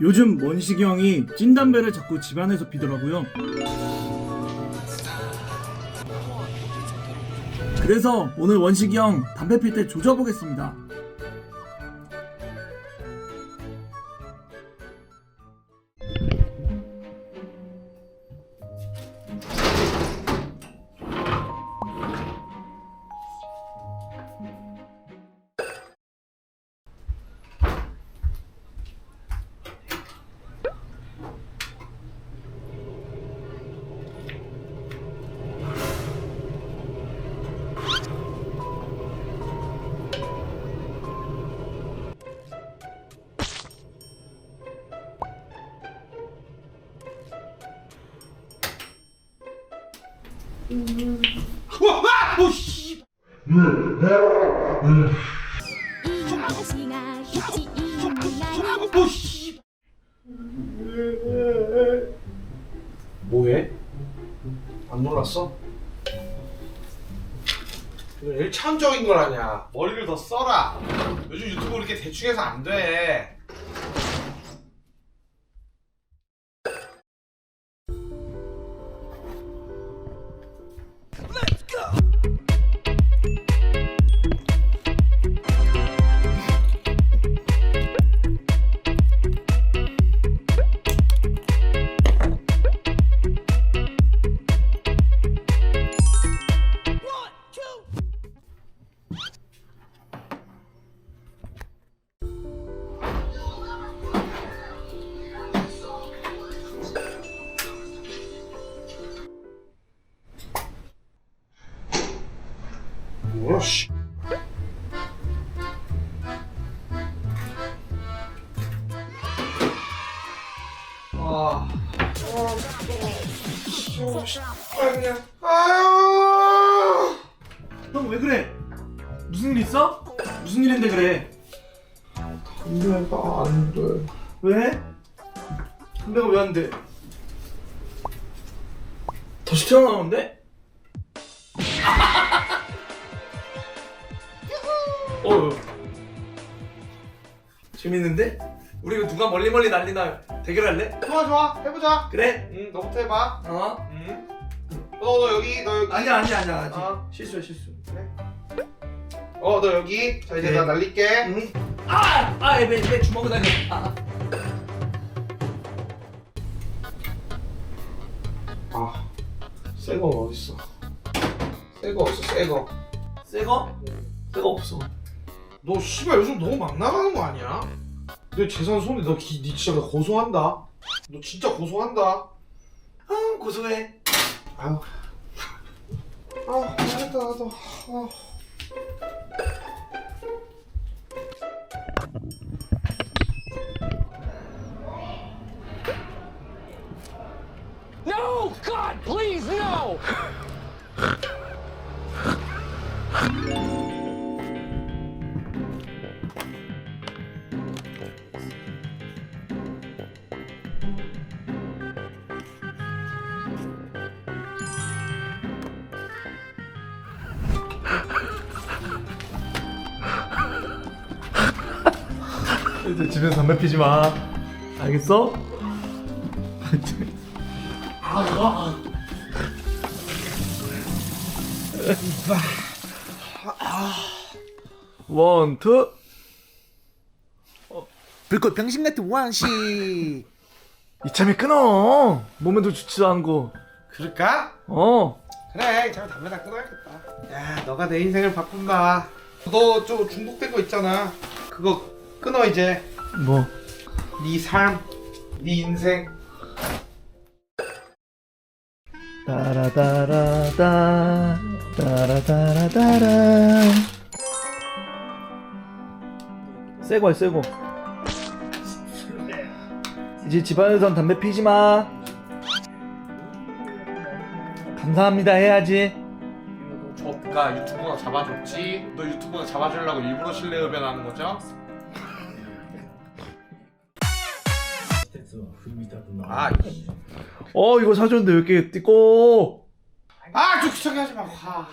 요즘 원식이 형이 찐담배를 자꾸 집안에서 피더라고요. 그래서 오늘 원식이 형 담배 필 때 조져보겠습니다. 뭐해? 안? 이건 일차원적인 걸 아냐. 머리를 더 써라. 요즘 유튜브 그렇게 대충 해서 안 돼. 씨. 아. 아, 씨. 아, 그냥. 아유. 형 왜 그래? 무슨 일 있어? 무슨 일인데 그래? 담배가 안 돼. 왜? 담배가 왜 안 돼? 다시 태어나는데? 어. 재밌는데? 우리 이거 누가 멀리 멀리 날리나 대결할래? 좋아, 좋아. 해보자. 그래? 응, 너부터 해봐. 어? 응. 너, 너 여기, 너 여기. 아니야 아니야 아니야 아직 어. 실수야 실수. 어, 너 여기. 자, 이제 네. 나 날릴게. 응? 아! 아! 내, 내 주먹을 날려. 아. 아, 새거 어딨어? 새거 없어, 새거. 새거? 새거 없어. 너 씨발 요즘 너무 막 나가는 거 아니야? 내 재산 손에 너 기, 니 진짜 고소한다. 너 진짜 고소한다. 아 고소해. 아유. 아, 알겠다, 나도. 아. No! God, please, no! 이제 집에서 담배 피지 마. 알겠어? 원, 투. 불꽃 병신 같은 왕씨. 이참에 끊어. 몸에도 좋지도 않고. 그럴까? 어. 그래, 이제 담배 다 끊어야겠다. 야, 너가 내 인생을 바꾼다. 너좀 중독된 거 있잖아. 그거 끊어 이제. 뭐? 네 삶, 네 인생. 따라따라따 따라따라따라 새거야 새거 이제 집안에선 담배 피지 마 감사합니다 해야지 저가 유튜브가 잡아줬지. 너 유튜브가 잡아주려고 일부러 실내 흡연하는 거죠? 아, 어 이거 사줬는데 왜 이렇게 띠고 아, 좀 귀찮게 하지 마. 아.